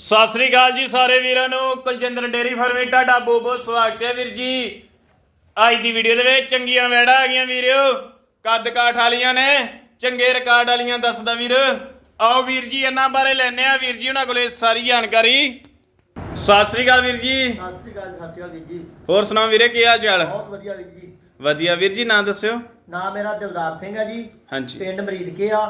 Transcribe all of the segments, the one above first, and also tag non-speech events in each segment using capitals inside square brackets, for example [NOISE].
ਸਤਿ ਸ੍ਰੀ ਅਕਾਲ ਜੀ ਸਾਰੇ ਵੀਰਾਂ ਨੂੰ। ਕੁਲਜਿੰਦਰ ਡੇਰੀ ਫਾਰਮੇ ਤੁਹਾਡਾ ਬਹੁਤ ਬਹੁਤ ਸਵਾਗਤ ਹੈ ਵੀਰ ਜੀ। ਅੱਜ ਦੀ ਵੀਡੀਓ ਦੇ ਵਿੱਚ ਚੰਗੀਆਂ ਵੈੜਾਂ ਆ ਗਈਆਂ ਵੀਰਿਓ ਕੱਦ ਕਾਠ ਵਾਲੀਆਂ ਨੇ ਚੰਗੇ ਰਿਕਾਰਡ ਵਾਲੀਆਂ ਦੱਸਦਾ ਵੀਰ। ਆਓ ਵੀਰ ਜੀ ਇਹਨਾਂ ਬਾਰੇ ਲੈਣੇ ਆ ਵੀਰ ਜੀ ਉਹਨਾਂ ਕੋਲੇ ਸਾਰੀ ਜਾਣਕਾਰੀ। ਸਤਿ ਸ੍ਰੀ ਅਕਾਲ ਵੀਰ ਜੀ। ਸਤਿ ਸ੍ਰੀ ਅਕਾਲ ਸਤਿ ਸ੍ਰੀ ਅਕਾਲ ਵੀਰ ਜੀ। ਹੋਰ ਸੁਣਾਓ ਵੀਰੇ ਕੀ ਹਾਲ ਚਾਲ? ਬਹੁਤ ਵਧੀਆ ਵੀਰ ਜੀ। ਵਧੀਆ ਵੀਰ ਜੀ ਨਾਂ ਦੱਸਿਓ। ਨਾਮ ਮੇਰਾ ਦਿਲਦਾਰ ਸਿੰਘ ਹੈ ਜੀ। ਹਾਂਜੀ। ਪਿੰਡ ਮਰੀਦਕੇ ਆ।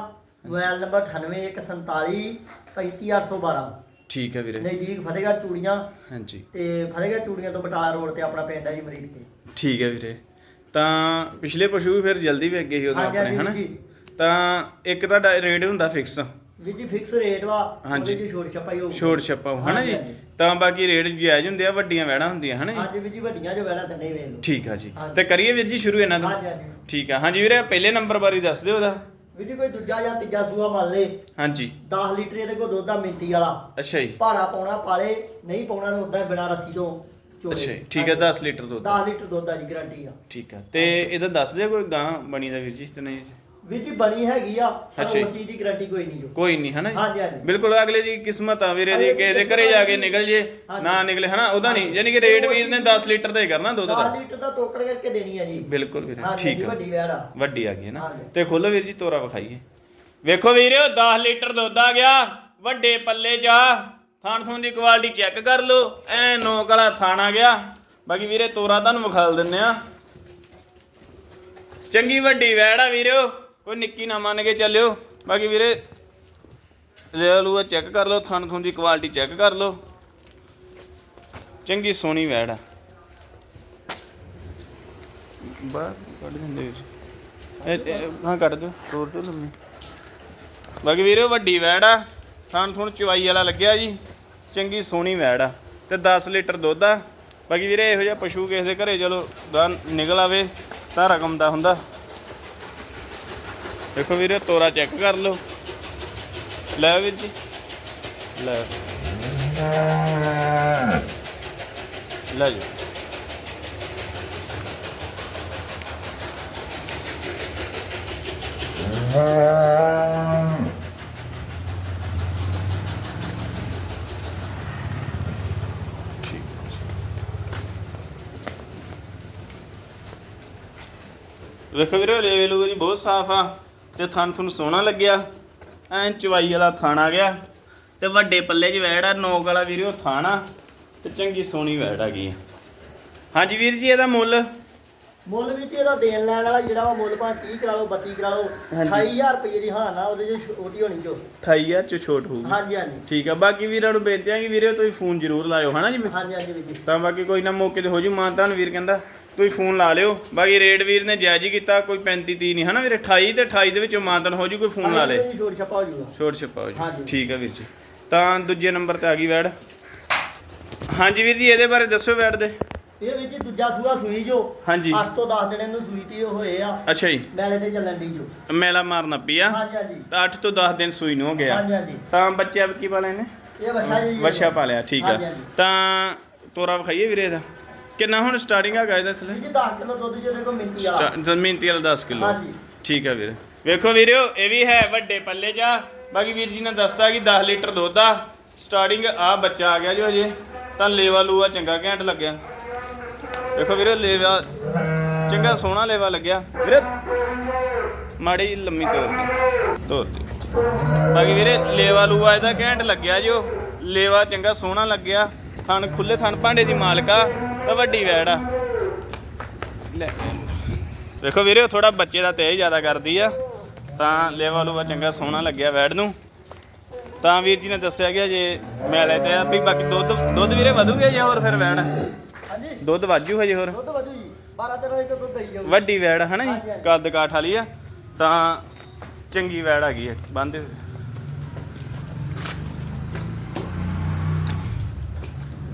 ਮੋਬਾਈਲ ਨੰਬਰ 9814 35812 ਠੀਕ ਹੈ ਵੀਰੇ। ਨਜ਼ਦੀਕ ਫਤਿਹਗੜ੍ਹ ਚੂੜੀਆਂ ਹਾਂਜੀ। ਤੇ ਫਤਿਹਗੜ੍ਹ ਚੂੜੀਆਂ ਤੋਂ ਬਟਾਲਾ ਰੋਡ ਤੇ ਆਪਣਾ ਪਿੰਡ ਹੈ ਜੀ ਮਰੀਦਕੇ ਠੀਕ ਹੈ ਵੀਰੇ। ਤਾਂ ਪਿਛਲੇ ਪਸ਼ੂ ਵੀ ਫਿਰ ਜਲਦੀ ਗਏ ਸੀ ਉਦੋਂ ਹਾਂਜੀ, ਆਪਣੇ ਹਾਂਜੀ ਹਨਾ? ਜੀ। ਤਾਂ ਇੱਕ ਤੁਹਾਡਾ ਰੇਟ ਹੁੰਦਾ ਫਿਕਸ ਵੀਰ ਜੀ ਫਿਕਸ ਰੇਟ ਵਾ ਹਾਂਜੀ। ਉਹਦੇ ਜੀ ਛੋਟ ਛਪਾਈ ਹੋਊ ਛੋਟ ਛੱਪਾ ਹਨਾ ਹਾਂਜੀ, ਜੀ? ਹਾਂਜੀ। ਤਾਂ ਬਾਕੀ ਰੇਟ ਜਾਇਜ਼ ਹੁੰਦੇ ਆ ਵੱਡੀਆਂ ਵੈੜਾਂ ਹੁੰਦੀਆਂ ਹਨਾ ਜੀ? ਹਾਂਜੀ ਵੀਰ ਜੀ ਵੱਡੀਆਂ ਜੋ ਵੈੜਾ ਤੰਨੇ ਵੇਖ ਲਓ। ਠੀਕ ਆ ਜੀ। ਹਾਂਜੀ। ਤੇ ਕਰੀਏ ਵੀਰ ਜੀ ਸ਼ੁਰੂ ਇਹਨਾਂ ਤੋਂ? ਹਾਂਜੀ ਹਾਂਜੀ। ਠੀਕ ਆ। ਹਾਂਜੀ ਵੀਰੇ ਪਹਿਲੇ ਨੰਬਰ ਬਾਰੇ ਦੱਸ ਦਿਓ ਉਹਦਾ। ਵੀਰ ਜੀ ਕੋਈ ਦੂਜਾ ਜਾਂ ਤੀਜਾ ਸੂਆ ਮੰਨ ਲੇ ਹਾਂਜੀ। 10 ਲੀਟਰ ਇਹਦੇ ਕੋਲ ਦੁੱਧ ਆ ਮਿੰਤੀ ਵਾਲਾ। ਅੱਛਾ ਜੀ। ਭਾੜਾ ਪਾਉਣਾ ਪਾਲੇ ਨਹੀਂ ਪਾਉਣਾ ਤਾਂ ਉਦਾਂ ਬਿਨਾ ਰੱਸੀ ਤੋਂ ਚੋਲੇ। ਅੱਛਾ ਜੀ ਠੀਕ ਹੈ 10 ਲੀਟਰ ਦੁੱਧ 10 ਲੀਟਰ ਦੁੱਧ ਆ ਜੀ ਗਾਰੰਟੀ ਆ। ਠੀਕ ਆ। ਤੇ ਇਹਦਾ ਦੱਸ ਦਿਓ ਕੋਈ ਗਾਂ ਬਣੀ ਦਾ ਵੀਰ ਜੀ ਤੇ ਨਹੀਂ ਜੀ ਬਣੀ ਹੈਗੀ ਆ ਅੱਛਾ ਜੀ। ਉਸ ਚੀਜ਼ ਦੀ ਗਾਰੰਟੀ ਕੋਈ ਨਹੀਂ ਜੋ। ਕੋਈ ਨਹੀਂ ਹਨਾ ਹਾਂਜੀ, ਜੀ? ਹਾਂਜੀ। ਬਿਲਕੁਲ ਅਗਲੇ ਦੀ ਕਿਸਮਤ ਆ ਵੀਰੇ ਦੀ ਅਗਲੇ ਦੀ ਕਿਸੇ ਦੇ ਘਰੇ ਜਾ ਕੇ ਨਿਕਲ ਜੇ ਹਾਂਜੀ। ਨਾ ਨਿਕਲੇ ਹਨਾ? ਉਹਦਾ ਨਹੀਂ ਯਾਨੀ ਕਿ ਰੇਟ ਵੀਰ ਨੇ 10 ਲੀਟਰ ਦਾ ਹੀ ਕਰਨਾ ਦੁੱਧ 10 ਦਾ ਲੀਟਰ ਦਾ ਤੋਕੜ ਕਰਕੇ ਦੇਣੀ ਆ ਜੀ। ਬਿਲਕੁਲ ਵੀਰੇ ਹਾਂਜੀ ਠੀਕ ਜੀ ਆ। ਵੱਡੀ ਵੈੜ ਆ। ਵੱਡੀ ਆ ਗਈ ਹੈ ਨਾ। ਹਾਂਜੀ। ਤੇ ਖੋਲੋ ਵੀਰ ਜੀ ਤੋਰਾ ਵਿਖਾਈਏ। ਵੇਖੋ ਵੀਰਿਓ 10 ਲੀਟਰ ਦੁੱਧ ਆ ਗਿਆ ਵੱਡੇ ਪੱਲੇ ਚ ਆ। ਥਾਣ ਥੂਣ ਦੀ ਕੁਆਲਿਟੀ ਚੈੱਕ ਕਰ ਲਓ। ਐ ਨੋਕ ਵਾਲਾ ਥਾਣ ਆ ਗਿਆ। ਬਾਕੀ ਵੀਰੇ ਤੋਰਾ ਤੁਹਾਨੂੰ ਵਿਖਾਲ ਦਿੰਨੇ ਆ। ਚੰਗੀ ਵੱਡੀ ਵੈੜ ਆ ਵੀਰਿਓ ਕੋਈ ਨਿੱਕੀ ਨਾ ਮੰਨ ਕੇ ਚੱਲਿਓ। ਬਾਕੀ ਵੀਰੇ, ਲੈ ਲੂਆ ਚੈੱਕ ਕਰ ਲਓ ਥਣ ਥੂਣ ਦੀ ਕੁਆਲਿਟੀ ਚੈੱਕ ਕਰ ਲਓ। ਚੰਗੀ ਸੋਹਣੀ ਵੈੜ ਆ। ਬਾਹਰ ਕੱਢ ਦਿੰਦੇ ਵੀਰ ਇਹ ਹਾਂ, ਕੱਢ ਦਿਓ। ਤੋੜ ਦਿਓ ਲੰਮੀ। ਬਾਕੀ ਵੀਰੇ ਵੱਡੀ ਵੈੜ ਆ। ਸਾਨੂੰ ਥੋੜਾ ਚਵਾਈ ਵਾਲਾ ਲੱਗਿਆ ਜੀ। ਚੰਗੀ ਸੋਹਣੀ ਵੈੜ ਆ। ਤੇ 10 ਲੀਟਰ ਦੁੱਧ ਆ। ਬਾਕੀ ਵੀਰੇ, ਇਹੋ ਜਿਹਾ ਪਸ਼ੂ ਕਿਸੇ ਦੇ ਘਰੇ ਚਲੋ ਦਾ ਨਿਕਲ ਆਵੇ, ਤਾਂ ਰਕਮ ਦਾ ਹੁੰਦਾ। ਦੇਖੋ ਵੀਰੇ, ਤੋਰਾ ਚੈੱਕ ਕਰ ਲਓ। ਲੈ ਵੀਰ ਜੀ। ਲੈ। ਲੈ ਜੀ। ਵੇਖੋ ਵੀਰੇ ਲੈ ਲੂ ਬਹੁਤ ਸਾਫ਼ ਆ। ਤੇ ਥਣ ਥਣ ਸੋਹਣਾ ਲੱਗਿਆ। ਐਂ ਚਵਾਈ ਵਾਲਾ ਥਣ ਆ ਗਿਆ। ਤੇ ਵੱਡੇ ਪੱਲੇ 'ਚ ਵੈੜ ਆ ਨੋਕ ਵਾਲਾ ਵੀਰੇ ਉਹ ਥਣ ਆ। ਤੇ ਚੰਗੀ ਸੋਹਣੀ ਵੈੜ ਆ ਗਈ ਹਾਂਜੀ ਵੀਰ ਜੀ ਇਹਦਾ ਮੁੱਲ? ਮੁੱਲ ਵਿੱਚ ਇਹਦਾ ਦੇਣ ਲੈਣ ਵਾਲਾ ਜਿਹੜਾ ਵਾ ਮੁੱਲ ਭਾਂ 30 ਕਰਾ ਲਓ 32 ਕਰਾ ਲਓ ਹਾਂਜੀ। 28000 ਰੁਪਏ ਦੀ ਹਾਂ ਨਾ ਉਹਦੇ ਚ ਛੋਟੀ ਹੋਣੀ ਜੋ। 28000 ਚ ਛੋਟ ਹੋਊਗੀ। ਹਾਂਜੀ ਹਾਂਜੀ। ਠੀਕ ਆ ਬਾਕੀ ਵੀਰਾਂ ਨੂੰ ਬੇਨਤੀ ਆ ਕਿ ਵੀਰੇ ਤੁਸੀਂ ਫੋਨ ਜ਼ਰੂਰ ਲਾਇਓ ਹਨਾ ਜੀ? ਹਾਂਜੀ ਹਾਂਜੀ ਵੀਰ ਜੀ। ਤਾਂ ਬਾਕੀ ਕੋਈ ਨਾ ਮੌਕੇ ਤੇ ਹੋ ਜੂ ਮਾਨ ਤਾਨ ਵੀਰ ਕਹਿੰਦਾ। ਤੁਸੀਂ ਫੋਨ ਲਾ ਲਿਓ। ਬਾਕੀ ਰੇਟ ਵੀਰ ਨੇ ਜਾਇਜ਼ ਹੀ ਕੀਤਾ ਕੋਈ 35 30 ਨਹੀਂ। ਹਨਾ ਵੀਰੇ? 28 ਤੇ 28 ਦੇ ਵਿੱਚੋਂ ਮਾਨ ਤਾਨ ਹੋ ਜੂ ਕੋਈ ਫੋਨ ਲਾ ਲੇ। ਛੋਟ ਛਪਾ ਹੋ ਜੂਗਾ। ਛੋਟ ਛਪਾਓ ਜੀ। ਹਾਂਜੀ। ਠੀਕ ਆ ਵੀਰ ਜੀ। ਤਾਂ ਦੂਜੇ ਨੰਬਰ ਤੇ ਆ ਗਈ ਵੈੜ। ਹਾਂਜੀ ਵੀਰ ਜੀ ਇਹਦੇ ਬਾਰੇ ਦੱਸੋ ਵੈੜ ਦੇ। ਇਹ ਜੀ ਦੂਜਾ ਸੂਆ ਸੂਈ ਜੋ। ਹਾਂਜੀ। 8 ਤੋਂ 10 ਦਿਨ ਨੂੰ ਸੂਈ ਤੇ ਹੋਏ ਆ। ਅੱਛਾ ਜੀ। ਮੈਲੇ ਤੇ ਚੱਲਣ ਦੀ ਜੋ। ਮੇਲਾ ਮਾਰਨਾ ਪਿਆ ਹਾਂਜੀ ਹਾਂਜੀ। ਤਾਂ 8 ਤੋਂ 10 ਦਿਨ ਸੂਈ ਨੂੰ ਹੋ ਗਿਆ। ਹਾਂਜੀ ਹਾਂਜੀ। ਤਾਂ ਬੱਚੇ ਕੀ ਵਾਲੇ ਨੇ ਇਹ ਵਛਾ ਜੀ। ਵਛਾ ਪਾਲਿਆ ਠੀਕ ਆ। ਤਾਂ ਤੋਰਾ ਵਿਖਾਈਏ ਵੀਰੇ ਇਹਦਾ। ਕਿੰਨਾ ਹੁਣ スタ ਰਟਿੰਗ ਹੈਗਾ ਇਹਦਾ ਥਲੇ ਜੀ 10 ਕਿਲੋ ਦੁੱਧ ਜਿਹਦੇ ਕੋਲ ਮਿੰਤੀ ਵਾਲਾ। ਜ਼ਮੀਨ ਵਾਲਾ 10 ਕਿਲੋ। ਹਾਂਜੀ। ਠੀਕ ਆ ਵੀਰੇ। ਵੇਖੋ ਵੀਰਿਓ ਇਹ ਵੀ ਹੈ ਵੱਡੇ ਪੱਲੇ 'ਚ। ਆ ਬਾਕੀ ਵੀਰ ਜੀ ਨੇ ਦੱਸਤਾ ਕਿ 10 ਲੀਟਰ ਦੁੱਧ ਆ। ਸਟਾਰਟਿੰਗ ਆ ਬੱਚਾ ਆ ਗਿਆ ਜੋ ਅਜੇ ਤਾਂ ਲੇਵਾ ਲੂਆ ਚੰਗਾ ਘੈਂਟ ਲੱਗਿਆ। ਦੇਖੋ ਵੀਰੇ ਲੇਵਾ ਚੰਗਾ ਸੋਹਣਾ ਲੇਵਾ ਲੱਗਿਆ। ਵੀਰੇ ਮਾੜੀ ਜਿਹੀ ਲੰਮੀ ਤੋਰ ਦੀ। ਤੋਰ ਦੀ। ਬਾਕੀ ਵੀਰੇ ਲੇਵਾ ਲੂਆ ਇਹਦਾ ਘੈਂਟ ਲੱਗਿਆ ਜੋ। ਲੇਵਾ ਚੰਗਾ ਸੋਹਣਾ ਲੱਗਿਆ। ਥਣ ਖੁੱਲੇ ਥਣ ਭਾਂਡੇ ਦੀ ਮਾਲਕਾ ਤਾਂ ਵੱਡੀ ਵੈੜ ਆ। ਲੈ। ਦੇਖੋ ਵੀਰੇ ਥੋੜਾ ਬੱਚੇ ਦਾ ਤੇਜ਼ ਜ਼ਿਆਦਾ ਕਰਦੀ ਆ ਤਾਂ ਲੇਵਾ ਲੂਵਾ ਚੰਗਾ ਸੋਹਣਾ ਲੱਗਿਆ ਵੈੜ ਨੂੰ। ਤਾਂ ਵੀਰ ਜੀ ਨੇ ਦੱਸਿਆ ਗਿਆ ਜੇ ਮੈਲੇ ਤੇ ਆ ਵੀ ਬਾਕੀ ਦੁੱਧ ਦੁੱਧ ਵੀਰੇ ਵਧੂਗੇ ਜਾਂ ਹੋਰ ਫਿਰ ਵੈੜ? ਹਾਂਜੀ। ਦੁੱਧ ਵਾਜੂ ਹਜੇ ਹੋਰ? ਦੁੱਧ ਵਧੂ ਜੀ। 12 13 ਲੀਟਰ ਦੁੱਧ ਦੇਈ ਜਾਊ। ਵੱਡੀ ਵੈੜ ਹਨਾ ਜੀ। ਕੱਦ ਕਾਠ ਵਾਲੀ ਆ ਤਾਂ ਚੰਗੀ ਵੈੜ ਹੈਗੀ ਆ ਬੰਦੇ।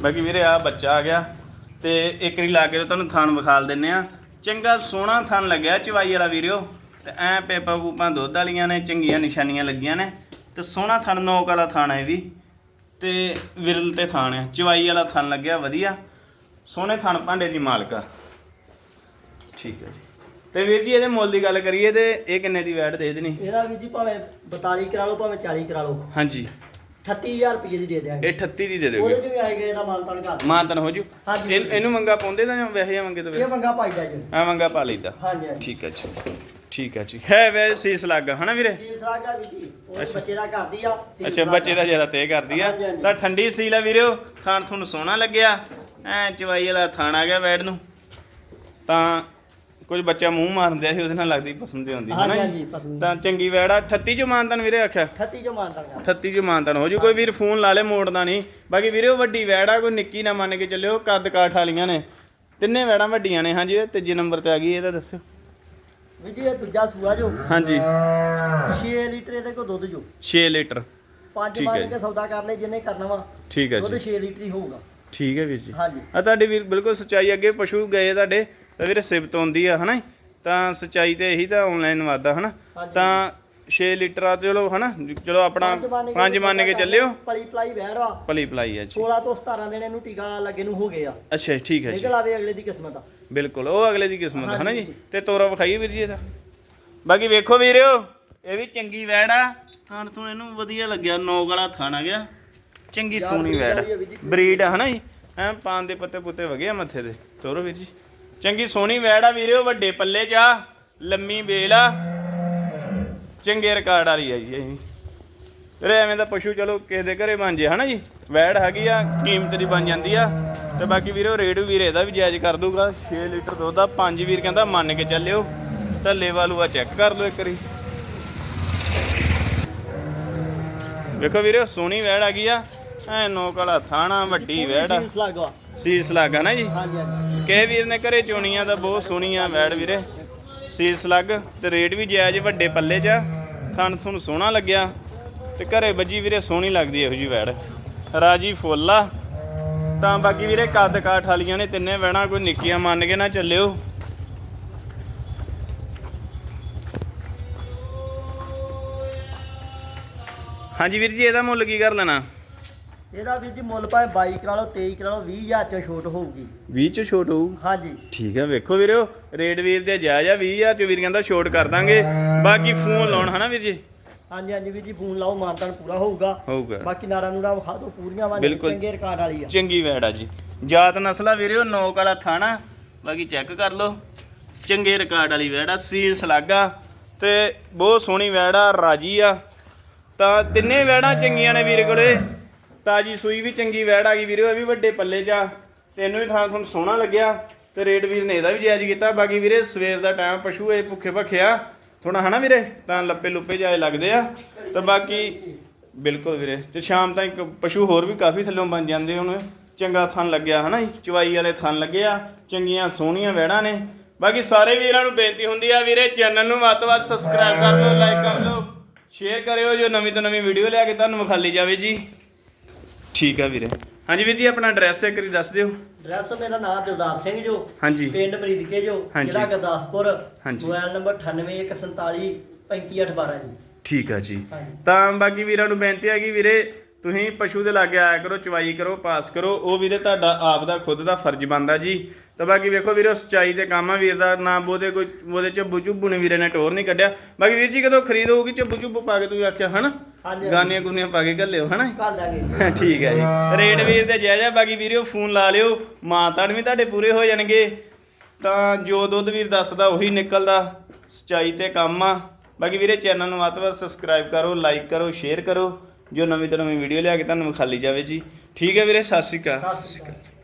ਬਾਕੀ ਵੀਰੇ ਆ ਬੱਚਾ ਆ ਗਿਆ ਤੇ ਇੱਕ ਰੀ ਲਾ ਕੇ ਤੁਹਾਨੂੰ ਥਣ ਵਿਖਾਲ ਦਿੰਨੇ ਆ। ਚੰਗਾ ਸੋਹਣਾ ਥਣ ਲੱਗਿਆ ਚਵਾਈ ਵਾਲਾ ਵੀਰਿਓ। ਤੇ ਐ ਪੇਪਾ ਪੂਪਾਂ ਦੁੱਧ ਵਾਲੀਆਂ ਨੇ ਚੰਗੀਆਂ ਨਿਸ਼ਾਨੀਆਂ ਲੱਗੀਆਂ ਨੇ। ਤੇ ਸੋਹਣਾ ਥਣ ਨੋਕ ਵਾਲਾ ਥਣ ਹੈ ਵੀ। ਤੇ ਵਿਰਲ ਤੇ ਥਣ ਹੈ। ਚਵਾਈ ਵਾਲਾ ਥਣ ਲੱਗਿਆ ਵਧੀਆ। ਸੋਹਣੇ ਥਣ ਭਾਂਡੇ ਦੀ ਮਾਲਕਾ ਠੀਕ ਹੈ ਜੀ। ਤੇ ਵੀਰ ਜੀ ਇਹਦੇ ਮੁੱਲ ਦੀ ਗੱਲ ਕਰੀਏ ਤੇ ਇਹ ਕਿੰਨੇ ਦੀ ਵੈਟ ਦੇ ਦੇਣੀ? ਇਹਦਾ ਵੀਰ ਜੀ ਭਾਵੇਂ 42 ਕਰਾ ਲਓ ਭਾਵੇਂ 40 ਕਰਾ ਲਓ। ਹਾਂਜੀ। 38000 ਰੁਪਏ ਦੀ ਦੇ ਦਿਆਂਗੇ। ਇਹ 38 ਦੀ ਦੇ ਉਹਦੇ ਦਿਓਗੇ ਚ ਵੀ ਆਏ ਗਏ ਦਾ ਮਾਨਤਾਨ ਕਰ ਮਾਨਤਨ ਹੋ ਜੂ। ਹਾਂਜੀ। ਇਹ- ਇਹਨੂੰ ਮੰਗਾ ਪਾਉਂਦੇ ਤਾਂ ਜਾਂ ਵੈਸੇ ਮੰਗੇ ਤਾਂ ਇਹ ਮੰਗਾ ਪਾਈਦਾ ਜੀ। ਆ ਮੰਗਾ ਪਾ ਲਈਦਾ। ਹਾਂਜੀ ਹਾਂਜੀ। ਠੀਕ ਹੈ ਜੀ। ਠੀਕ ਹੈ ਜੀ। ਹੈ ਵੈ ਸੀਸ ਲੱਗਾ ਹਨਾ ਵੀਰੇ? ਸੀਲ ਸਲਾਗਾ ਵੀ ਜੀ। ਉਹ। ਬੱਚੇ ਦਾ ਕਰਦੀ ਆ ਅੱਛਾ ਬੱਚੇ ਦਾ ਜਰਾ ਤੇ ਕਰਦੀ ਆ। ਹਾਂਜੀ, ਹਾਂਜੀ। ਤਾਂ ਠੰਡੀ ਸੀਲ ਆ ਵੀਰਿਓ ਖਾਣ ਤੁਹਾਨੂੰ ਸੋਹਣਾ ਲੱਗਿਆ। ਐ ਚਵਾਈ ਵਾਲਾ ਥਾਣ ਆ ਗਿਆ ਬੈਡ ਨੂੰ। ਤਾਂ ਕੁਝ ਬੱਚਾ ਮੂੰਹ ਮਾਰਦੇ ਸੀ ਉਹਦੇ ਨਾਲ ਲੱਗਦੀ ਪਸੰਦ ਆਉਂਦੀ ਹਾਂਜੀ ਹਨਾ ਹਾਂਜੀ ਜੀ? ਪਸੰਦ ਤਾਂ ਚੰਗੀ ਵੈੜ ਆ। 38 ਚ ਮਾਨਤਨ ਵੀਰੇ ਆਖਿਆ? 38 ਚ ਮਾਨਤਾਨ ਕਰ। 38 ਚ ਮਾਨਤਨ ਹੋ ਜੂ ਕੋਈ ਵੀਰ ਫੋਨ ਲਾ ਲੇ ਮੋੜਦਾ ਨਹੀਂ। ਬਾਕੀ ਵੀਰੇ ਉਹ ਵੱਡੀ ਵੈੜ ਆ ਕੋਈ ਨਿੱਕੀ ਨਾ ਮੰਨ ਕੇ ਚੱਲਿਓ ਕੱਦ ਕਾਠ ਵਾਲੀਆਂ ਨੇ। ਤਿੰਨੇ ਵੈੜਾਂ ਵੱਡੀਆਂ ਨੇ ਹਾਂਜੀ ਇਹ ਤੀਜੇ ਨੰਬਰ ਤੇ ਆ ਗਈ ਇਹਦਾ ਦੱਸੋ ਵੀ ਜੀ ਇਹ ਦੂਜਾ ਸੂਆ ਜੋ। ਹਾਂਜੀ। 6 ਲੀਟਰ ਇਹਦੇ ਕੋ ਦੁੱਧ ਜੋ। 6 ਲੀਟਰ। ਪੰਜ ਹੈ ਜੀ। ਕੇ ਸੌਦਾ ਕਰ ਲੈ ਜਿੰਨੇ ਕਰਨਾ ਵਾ ਠੀਕ ਹੈ ਦੁੱਧ ਜੀ। 6 ਲੀਟਰ ਹੀ ਹੋਊਗਾ। ਠੀਕ ਹੈ ਵੀਰ ਜੀ। ਹਾਂਜੀ। ਆ ਤੁਹਾਡੀ ਵੀਰ ਬਿਲਕੁਲ ਸੱਚਾਈ ਅੱਗੇ ਪਸ਼ੂ ਗਏ ਤੁਹਾਡੇ। ਤਾਂ ਵੀਰੇ ਸਿਫਤ ਹੁੰਦੀ ਆ ਹਨਾ? ਤਾਂ ਸੱਚਾਈ ਤੇ ਇਹੀ ਤਾਂ ਆਨਲਾਈਨ ਵਾਦਾ ਹਨਾ। ਤਾਂ 6 ਲੀਟਰ ਆ ਚਲੋ ਹਨਾ? ਚਲੋ ਆਪਣਾ ਪੰਜ ਮੰਨ ਕੇ ਚੱਲਿਓ ਲਿਓ, ਪਲੀ ਪਲਾਈ ਵਹਿੜ ਵਾ ਭਲੀ ਭਲਾਈ ਆ। ਜੀ। 16 ਤੋਂ 17 ਦਿਨ ਇਹਨੂੰ ਟੀਕਾ ਲੱਗੇ ਨੂੰ ਹੋ ਗਏ ਆ। ਅੱਛਾ ਠੀਕ ਹੈ ਜੀ। ਨਿਕਲ ਆਵੇ ਅਗਲੇ ਦੀ ਕਿਸਮਤ ਆ। ਬਿਲਕੁਲ ਉਹ ਅਗਲੇ ਦੀ ਕਿਸਮਤ ਹੈ ਨਾ ਜੀ। ਤੇ ਤੋਰਾ ਵਿਖਾਈਏ ਵੀਰ ਜੀ ਇਹਦਾ। ਬਾਕੀ ਵੇਖੋ ਵੀਰਿਓ ਇਹ ਵੀ ਚੰਗੀ ਵੈੜ ਆ। ਖਾਣ ਤੋਂ ਇਹਨੂੰ ਵਧੀਆ ਲੱਗਿਆ ਨੋਕ ਵਾਲਾ ਥਾਣਾ ਗਿਆ। ਚੰਗੀ ਸੋਹਣੀ ਵੈੜ। ਬਰੀਡ ਆ ਹਨਾ ਜੀ? ਐ ਪਾਨ ਦੇ ਪੱਤੇ ਪੁੱਤੇ ਵਗੇ ਆ ਮੱਥੇ ਦੇ। ਤੋਰੋ ਵੀਰ ਜੀ। ਚੰਗੀ ਸੋਹਣੀ ਵੈੜ ਆ ਵੀਰਿਓ, ਵੱਡੇ ਪੱਲੇ ਚ ਆ, ਲੰਮੀ ਬੇਲ ਆ। ਚੰਗੇ ਰਿਕਾਰਡ ਵਾਲੀ ਆ ਜੀ ਇਹ। ਵੀਰੇ ਐਵੇਂ ਦਾ ਪਸ਼ੂ ਚਲੋ ਕਿਸੇ ਦੇ ਘਰੇ ਬਣ ਜੇ, ਹਨਾ ਜੀ? ਵੈੜ ਹੈਗੀ ਆ, ਕੀਮਤ ਦੀ ਬਣ ਜਾਂਦੀ ਆ। ਤੇ ਬਾਕੀ ਵੀਰੋ ਰੇਟ ਵੀਰੇ ਇਹਦਾ ਵੀ ਜਾਇਜ਼ ਕਰ ਦੂਗਾ। 6 ਲੀਟਰ ਦੁੱਧ ਆ, ਪੰਜ ਵੀਰ ਕਹਿੰਦਾ ਮੰਨ ਕੇ ਚੱਲਿਓ। ਤਾਂ ਲੇਵਾ ਲੂਆ ਚੈੱਕ ਕਰ ਲਓ ਇੱਕ ਵਾਰੀ। ਵੇਖੋ ਵੀਰੇ ਸੋਹਣੀ ਵੈੜ ਆ ਗਈ ਆ। ਐ ਨੋਕ ਵਾਲਾ ਥਾਣਾ ਵੱਡੀ ਵੈੜ ਲੱਗਾ। ਸੀਸ ਲੱਗਾ ਨਾ ਜੀ? ਹਾਂਜੀ ਹਾਂਜੀ। ਕਿਸੇ ਵੀਰ ਨੇ ਘਰੇ ਚੋਣੀਆਂ ਤਾਂ ਬਹੁਤ ਸੋਹਣੀਆਂ ਵੈੜ ਵੀਰੇ। ਸੀਸ ਲੱਗ ਤੇ ਰੇਟ ਵੀ ਜਾਇਜ਼ ਵੱਡੇ ਪੱਲੇ 'ਚ। ਥਣ ਤੁਹਾਨੂੰ ਸੋਹਣਾ ਲੱਗਿਆ। ਤੇ ਘਰੇ ਵੱਜੀ ਵੀਰੇ ਸੋਹਣੀ ਲੱਗਦੀ ਇਹੋ ਜੀ ਵੈੜ। ਰਾਜੀ ਫੁੱਲ ਆ। ਤਾਂ ਬਾਕੀ ਵੀਰੇ ਕੱਦ ਕਾਠ ਵਾਲੀਆਂ ਨੇ ਤਿੰਨੇ ਵੈੜਾਂ ਕੋਈ ਨਿੱਕੀਆਂ ਮੰਨ ਕੇ ਨਾ ਚੱਲਿਓ। ਹਾਂਜੀ ਵੀਰ ਜੀ ਇਹਦਾ ਮੁੱਲ ਕੀ ਕਰ ਲੈਣਾ? ਇਹਦਾ ਵੀ ਜੀ ਮੁੱਲ ਭਾਵੇਂ 22 ਕਰਾ ਲਓ 23 ਕਰਾ ਲਓ 20000 ਚ ਛੋਟ ਹੋਊਗੀ। 20 ਚ ਛੋਟ ਹੋਊ? ਹਾਂਜੀ। ਠੀਕ ਹੈ ਵੇਖੋ ਵੀਰਿਓ ਰੇਟ ਵੀਰ ਦੇ ਜਾਇਜ਼ ਆ 20000 ਚ ਵੀਰ ਕਹਿੰਦਾ ਛੋਟ ਕਰ ਦਾਂਗੇ। ਬਾਕੀ ਫੋਨ ਲਾਉਣ ਹਨਾ ਵੀਰ ਜੀ? ਹਾਂਜੀ ਹਾਂਜੀ ਵੀਰ ਜੀ ਫੋਨ ਲਾਓ ਮਾਨਤਾਨ ਪੂਰਾ ਹੋਊਗਾ। ਹੋਊਗਾ। ਬਾਕੀ ਨਾਰਾ ਨੂਰਾ ਵਿਖਾ ਦਿਓ ਪੂਰੀਆਂ ਵਾਂ ਬਿਲਕੁਲ। ਚੰਗੇ ਰਿਕਾਰਡ ਵਾਲੀ ਆ। ਚੰਗੀ ਵੈੜ ਆ ਜੀ। ਜਾਤ ਨਸਲਾ ਵੀਰਿਓ ਨੋਕ ਵਾਲਾ ਥਾਣਾ ਬਾਕੀ ਚੈੱਕ ਕਰ ਲਓ। ਚੰਗੇ ਰਿਕਾਰਡ ਵਾਲੀ ਵੈੜ ਆ ਸੀਲ ਸਲਾਗਾ ਤੇ ਬਹੁਤ ਸੋਹਣੀ ਵੈੜ ਆ ਰਾਜੀ ਆ। ਤਾਂ ਤਿੰਨੇ ਵੈੜਾਂ ਚੰਗੀਆਂ ਨੇ ਵੀਰ ਕੋਲੇ। ਤਾਜੀ ਸੂਈ ਵੀ ਚੰਗੀ ਵੈੜ ਆ ਗਈ ਵੀਰੇ, ਇਹ ਵੀ ਵੱਡੇ ਪੱਲੇ 'ਚ ਆ। ਤੇ ਇਹਨੂੰ ਵੀ ਥਾਂ ਤੁਹਾਨੂੰ ਸੋਹਣਾ ਲੱਗਿਆ ਤੇ ਰੇਟ ਵੀਰ ਨੇ ਇਹਦਾ ਵੀ ਜਾਇਜ਼ ਕੀਤਾ। ਬਾਕੀ ਵੀਰੇ, ਸਵੇਰ ਦਾ ਟਾਈਮ ਪਸ਼ੂ ਇਹ ਭੁੱਖੇ ਭੱਖਿਆ ਥੋੜਾ ਹਨਾ ਵੀਰੇ? ਤਾਂ ਲੱਪੇ ਲੁੱਪੇ ਜਾਏ ਲੱਗਦੇ ਆ। ਤੇ ਬਾਕੀ ਬਿਲਕੁਲ ਵੀਰੇ, ਤੇ ਸ਼ਾਮ ਤੱਕ ਪਸ਼ੂ ਹੋਰ ਵੀ ਕਾਫੀ ਥੱਲੋਂ ਬਣ ਜਾਂਦੇ ਹੁਣ। ਚੰਗਾ ਥਣ ਲੱਗਿਆ ਹਨਾ ਜੀ? ਚਵਾਈ ਵਾਲੇ ਥਣ ਲੱਗੇ ਆ। ਚੰਗੀਆਂ ਸੋਹਣੀਆਂ ਵੈੜਾਂ ਨੇ। ਬਾਕੀ ਸਾਰੇ ਵੀਰਾਂ ਨੂੰ ਬੇਨਤੀ ਹੁੰਦੀ ਆ ਵੀਰੇ, ਚੈਨਲ ਨੂੰ ਵੱਧ ਤੋਂ ਵੱਧ ਸਬਸਕ੍ਰਾਈਬ ਕਰ ਲਓ ਲਾਈਕ ਕਰ ਲਓ। ਸ਼ੇਅਰ ਕਰਿਓ ਜੋ ਨਵੀਂ ਤੋਂ ਨਵੀਂ ਵੀਡੀਓ ਲਿਆ ਕੇ ਤੁਹਾਨੂੰ ਵਿਖਾਲੀ ਜਾਵੇ ਜੀ। ਠੀਕ ਆ ਵੀਰੇ। ਹਾਂਜੀ ਵੀਰ ਜੀ ਆਪਣਾ ਐਡਰੈਸ ਇੱਕ ਵਾਰੀ ਦੱਸ ਦਿਓ। ਐਡਰੈਸ ਮੇਰਾ ਨਾਮ ਦਿਲਦਾਰ ਸਿੰਘ ਜੋ ਹਾਂਜੀ। ਪਿੰਡ ਮਰੀਦਕੇ ਜੋ ਹਾਂਜੀ। ਜ਼ਿਲ੍ਹਾ ਗੁਰਦਾਸਪੁਰ ਹਾਂਜੀ। ਮੋਬਾਈਲ ਨੰਬਰ 9847 35812 ਜੀ। ਠੀਕ ਆ ਜੀ। ਹਾਂਜੀ। ਤਾਂ ਬਾਕੀ ਵੀਰਾਂ ਨੂੰ ਬੇਨਤੀ ਹੈ ਕਿ ਵੀਰੇ ਤੁਸੀਂ ਪਸ਼ੂ ਦੇ ਲਾਗੇ ਆਇਆ ਕਰੋ ਚਵਾਈ ਕਰੋ ਪਾਸ ਕਰੋ ਉਹ ਵੀਰੇ ਤੁਹਾਡਾ ਆਪ ਦਾ ਖੁਦ ਦਾ ਫਰਜ਼ ਬਣਦਾ ਜੀ। ਤਾਂ ਬਾਕੀ ਵੇਖੋ ਵੀਰੋ ਸਚਾਈ ਤੇ ਕੰਮ ਆ ਵੀਰ ਦਾ ਨਾ ਬੋਦੇ ਕੋਈ ਉਹਦੇ ਚ ਬੁਝੂ ਨੇ ਵੀਰੇ ਨੇ ਟੋਰ ਨਹੀਂ ਕੱਢਿਆ। ਬਾਕੀ ਵੀਰ ਜੀ ਕਦੋਂ ਖਰੀਦ ਹੋਊਗੀ ਚੱਬੂ ਚੁੱਬੂ ਪਾ ਕੇ ਤੁਸੀਂ ਆਖਿਆ ਹਨਾ? ਹਾਂਜੀ ਗਾਨੀਆਂ ਗੁਨੀਆਂ ਪਾ ਕੇ ਘੱਲਿਓ ਹਨਾ? ਕਰ ਦਾਂਗੇ। [LAUGHS] ਠੀਕ ਹੈ ਜੀ। ਰੇਟ ਵੀਰ ਦੇ ਜਾਇਜ਼ ਆ ਬਾਕੀ ਵੀਰਿਓ ਫੋਨ ਲਾ ਲਿਓ ਮਾਂ ਤਾਂ ਵੀ ਤੁਹਾਡੇ ਪੂਰੇ ਹੋ ਜਾਣਗੇ। ਤਾਂ ਜੋ ਦੁੱਧ ਵੀਰ ਦੱਸਦਾ ਉਹੀ ਨਿਕਲਦਾ। ਸਚਾਈ ਤੇ ਕੰਮ ਆ। ਬਾਕੀ ਵੀਰੇ ਚੈਨਲ ਨੂੰ ਤੋਂ ਵੱਧ ਸਬਸਕ੍ਰਾਈਬ ਕਰੋ ਲਾਈਕ ਕਰੋ ਸ਼ੇਅਰ ਕਰੋ। ਜੋ ਨਵੀਂ ਤੋਂ ਨਵੀਂ ਵੀਡੀਓ ਲਿਆ ਕੇ ਤੁਹਾਨੂੰ ਵਿਖਾਲੀ ਜਾਵੇ ਜੀ। ਠੀਕ ਹੈ ਵੀਰੇ, ਸਤਿ ਸ਼੍ਰੀ ਅਕਾਲ। ਸਤਿ ਸ਼੍ਰੀ ਅਕਾਲ।